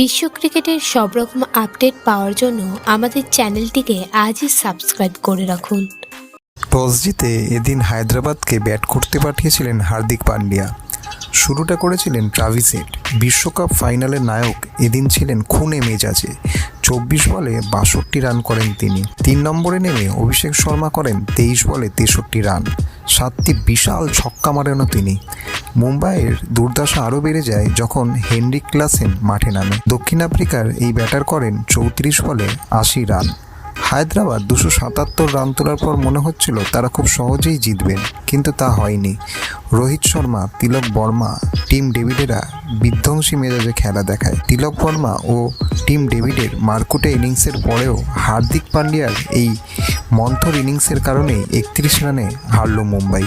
বিশ্ব ক্রিকেটের সব রকম আপডেট পাওয়ার জন্য আমাদের চ্যানেলটিকে আজই সাবস্ক্রাইব করে রাখুন। টস জিতে এদিন হায়দ্রাবাদকে ব্যাট করতে পাঠিয়েছিলেন হার্দিক পান্ডিয়া। শুরুটা করেছিলেন ট্রাভিসেট বিশ্বকাপ ফাইনালের নায়ক এদিন ছিলেন খুনে মেজাজে। চব্বিশ বলে বাষট্টি রান করেন তিনি। তিন নম্বরে নেমে অভিষেক শর্মা করেন তেইশ বলে তেষট্টি রান। সাতটি বিশাল ছক্কা মারেনও তিনি। মুম্বাইয়ের দুর্দশা আরও বেড়ে যায় যখন হেনরি ক্লাসেন মাঠে নামে। দক্ষিণ আফ্রিকার এই ব্যাটার করেন চৌত্রিশ বলে আশি রান। হায়দ্রাবাদ দুশো সাতাত্তর রান তোলার পর মনে হচ্ছিল তারা খুব সহজেই জিতবেন, কিন্তু তা হয়নি। রোহিত শর্মা, তিলক বর্মা, টিম ডেভিডেরা বিধ্বংসী মেজাজে খেলা দেখায়। তিলক বর্মা ও টিম ডেভিডের মারকুটে ইনিংসের পরেও হার্দিক পান্ডিয়ার এই মন্থর ইনিংসের কারণেই একত্রিশ রানে হারল মুম্বাই।